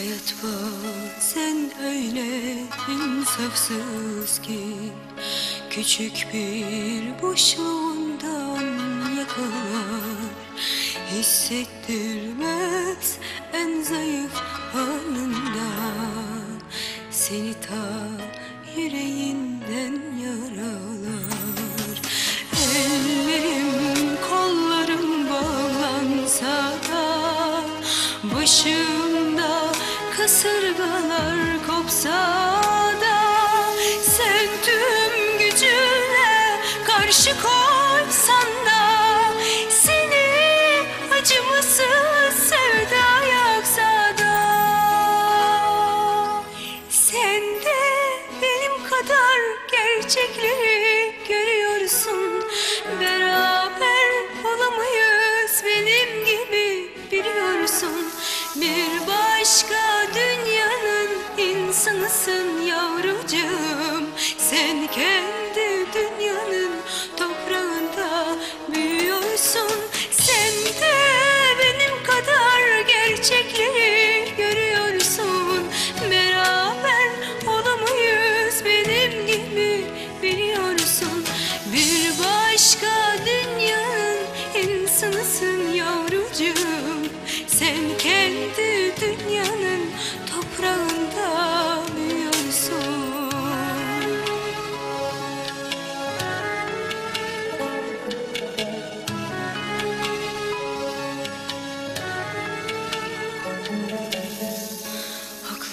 Bazen öyle insafsız ki Küçük bir boşluğundan yakalar. Hissettirmez en zayıf anından Seni ta yüreğinden yaralar. Ellerim kollarım bağlansa da Başımda kasırgalar kopsa da Sen tüm gücüne karşı koysan da Seni acımasız sevda yaksa da Sen de benim kadar gerçekleri insanısın yavrucuğum. Sen kendi dünyanın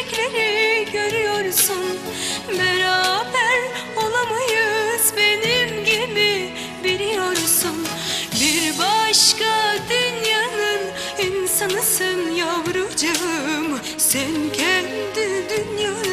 gerçekleri görüyorsun. Beraber olamayız benim gibi biliyorsun. Bir başka dünyanın insanısın yavrucuğum. Sen kendi dünyanın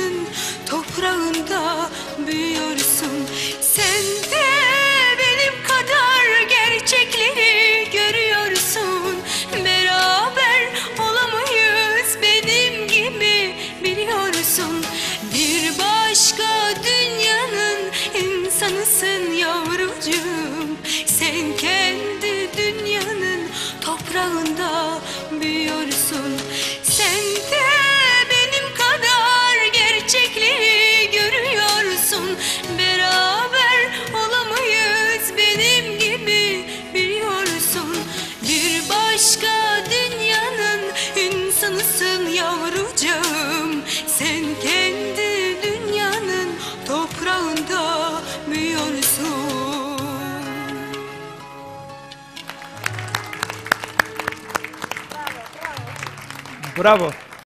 insanısın yavrucuğum Sen kendi dünyanın toprağında büyüyorsun Bravo.